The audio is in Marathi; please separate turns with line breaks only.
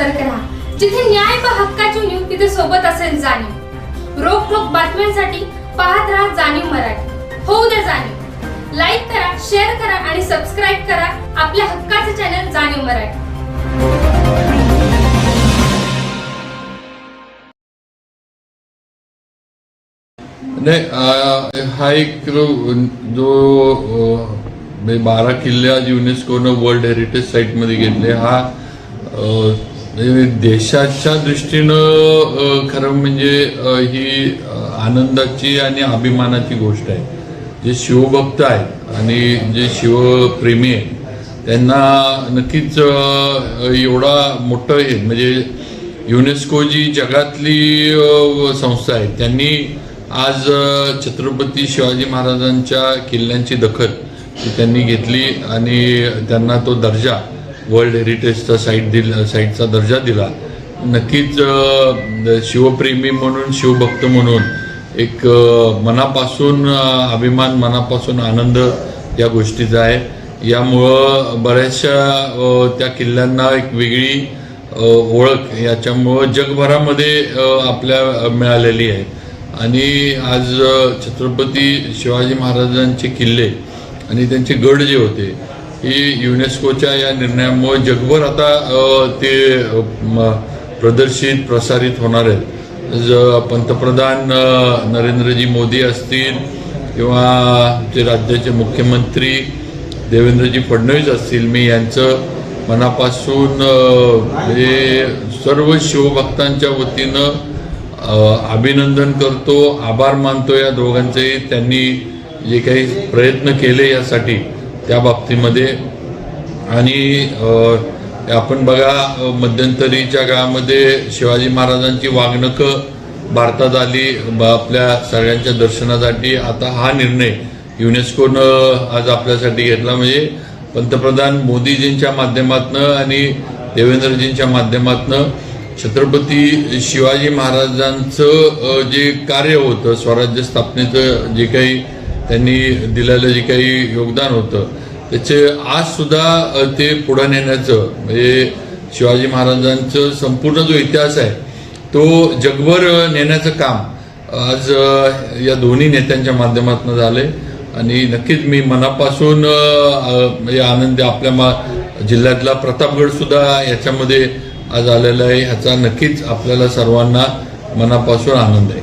न्याय पहा हक्काची नीव तिथे सोबत असेल जाणीव. रोखोक बातम्यांसाठी पाहत राहा जाणीव मराठी. होऊ द्या जाणीव. लाईक करा शेअर करा आणि सबस्क्राईब करा आपल्या हक्काचे चॅनल जाणीव मराठी.
नाही हा एक जो बारा किल्ले आज युनेस्कोनं वर्ल्ड हेरिटेज साईटमध्ये घेतले हा म्हणजे देशाच्या दृष्टीनं खरं म्हणजे ही आनंदाची आणि अभिमानाची गोष्ट आहे. जे शिवभक्त आहेत आणि जे शिवप्रेमी आहेत त्यांना नक्कीच एवढा मोठं हे म्हणजे युनेस्को जी जगातली संस्था आहे त्यांनी आज छत्रपती शिवाजी महाराजांच्या किल्ल्यांची दखल त्यांनी घेतली आणि त्यांना तो दर्जा वर्ल्ड हेरिटेजचा साईट दिला साईटचा दर्जा दिला. नक्कीच शिवप्रेमी म्हणून शिवभक्त म्हणून एक मनापासून अभिमान मनापासून आनंद या गोष्टीचा आहे. यामुळं बऱ्याचशा त्या किल्ल्यांना एक वेगळी ओळख याच्यामुळं जगभरामध्ये आपल्या मिळालेली आहे. आणि आज छत्रपती शिवाजी महाराजांचे किल्ले आणि त्यांचे गड जे होते ही युनेस्कोच्या या निर्णयामुळे जगभर आता ते प्रदर्शित प्रसारित होणार आहेत. ज- पंतप्रधान नरेंद्रजी मोदी असतील किंवा जे राज्याचे मुख्यमंत्री देवेंद्रजी फडणवीस असतील मी यांचं मनापासून हे सर्व शिवभक्तांच्या वतीनं अभिनंदन करतो आभार मानतो या दोघांचेही त्यांनी जे काही प्रयत्न केले यासाठी. त्या बाबतीमध्ये. आणि आपण बघा मध्यंतरीच्या काळामध्ये शिवाजी महाराजांची वागणकं भारतात आली. ब- आपल्या सगळ्यांच्या दर्शनासाठी. आता हा निर्णय युनेस्कोनं आज आपल्यासाठी घेतला. म्हणजे पंतप्रधान मोदीजींच्या माध्यमातनं आणि देवेंद्रजींच्या माध्यमातनं छत्रपती शिवाजी महाराजांचं जे कार्य होतं स्वराज्य स्थापनेचं जे काही त्यांनी दिलेलं जे काही योगदान होतं त्याचे आज सुद्धा ते पुढं नेण्याचं म्हणजे शिवाजी महाराजांचं संपूर्ण जो इतिहास आहे तो जगभर नेण्याचं काम आज या दोन्ही नेत्यांच्या माध्यमातून झालंय. आणि नक्कीच मी मनापासून म्हणजे आनंदी आपल्या मा जिल्ह्यातला प्रतापगडसुद्धा याच्यामध्ये आज आलेला आहे. ह्याचा नक्कीच आपल्याला सर्वांना मनापासून आनंद आहे.